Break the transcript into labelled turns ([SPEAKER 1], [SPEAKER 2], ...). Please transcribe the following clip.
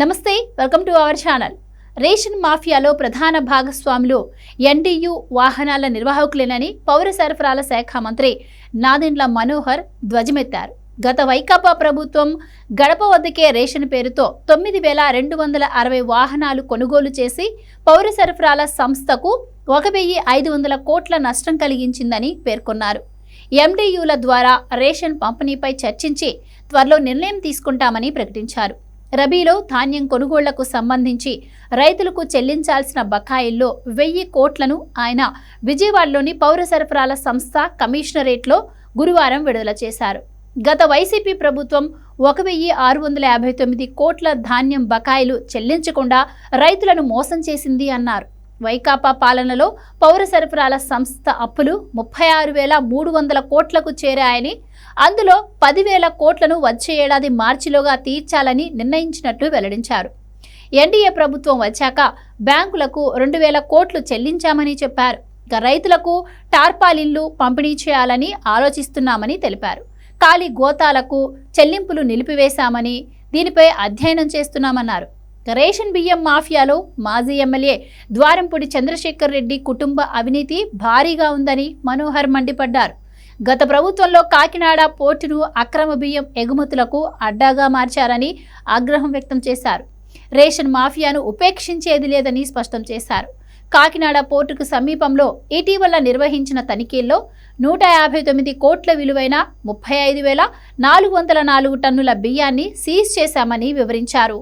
[SPEAKER 1] నమస్తే welcome to our channel. Ration మాఫియాలో ప్రధాన భాగస్వాములు ఎన్డీయూ వాహనాల నిర్వాహకులేనని పౌర సరఫరాల శాఖ మంత్రి నాదెండ్ల మనోహర్ ధ్వజమెత్తారు. గత వైకాపా ప్రభుత్వం గడప వద్దకే రేషన్ పేరుతో తొమ్మిది వేల రెండు వందల అరవై వాహనాలు కొనుగోలు చేసి పౌర సరఫరాల సంస్థకు ఒక వెయ్యి ఐదు వందల కోట్ల నష్టం కలిగించిందని పేర్కొన్నారు. ఎండీయూల ద్వారా రేషన్ పంపిణీపై చర్చించి త్వరలో నిర్ణయం తీసుకుంటామని ప్రకటించారు. రబీలో ధాన్యం కొనుగోళ్ళకు సంబంధించి రైతులకు చెల్లించాల్సిన బకాయిల్లో వెయ్యి కోట్లను ఆయన విజయవాడలోని పౌర సరఫరాల సంస్థ కమిషనరేట్లో గురువారం విడుదల చేశారు. గత వైసీపీ ప్రభుత్వం ఒక వెయ్యి ఆరు వందల యాభై తొమ్మిది కోట్ల ధాన్యం బకాయిలు చెల్లించకుండా రైతులను మోసం చేసింది అన్నారు. వైకాపా పాలనలో పౌర సరఫరాల సంస్థ అప్పులు ముప్పై ఆరు వేల మూడు వందల కోట్లకు చేరాయని అందులో పదివేల కోట్లను వచ్చే ఏడాది మార్చిలోగా తీర్చాలని నిర్ణయించినట్లు వెల్లడించారు. ఎన్డీఏ ప్రభుత్వం వచ్చాక బ్యాంకులకు రెండు వేల కోట్లు చెల్లించామని చెప్పారు. రైతులకు టార్పాలిన్లు పంపిణీ చేయాలని ఆలోచిస్తున్నామని తెలిపారు. ఖాళీ గోతాలకు చెల్లింపులు నిలిపివేశామని దీనిపై అధ్యయనం చేస్తున్నామన్నారు. రేషన్ బియ్యం మాఫియాలో మాజీ ఎమ్మెల్యే ద్వారంపూడి చంద్రశేఖర్ రెడ్డి కుటుంబ అవినీతి భారీగా ఉందని మనోహర్ మండిపడ్డారు. గత ప్రభుత్వంలో కాకినాడ పోర్టును అక్రమ బియ్యం ఎగుమతులకు అడ్డాగా మార్చారని ఆగ్రహం వ్యక్తం చేశారు. రేషన్ మాఫియాను ఉపేక్షించేది లేదని స్పష్టం చేశారు. కాకినాడ పోర్టుకు సమీపంలో ఇటీవల నిర్వహించిన తనిఖీల్లో నూట యాభై తొమ్మిది కోట్ల విలువైన ముప్పై ఐదు వేల నాలుగు వందల నాలుగు టన్నుల బియ్యాన్ని సీజ్ చేశామని వివరించారు.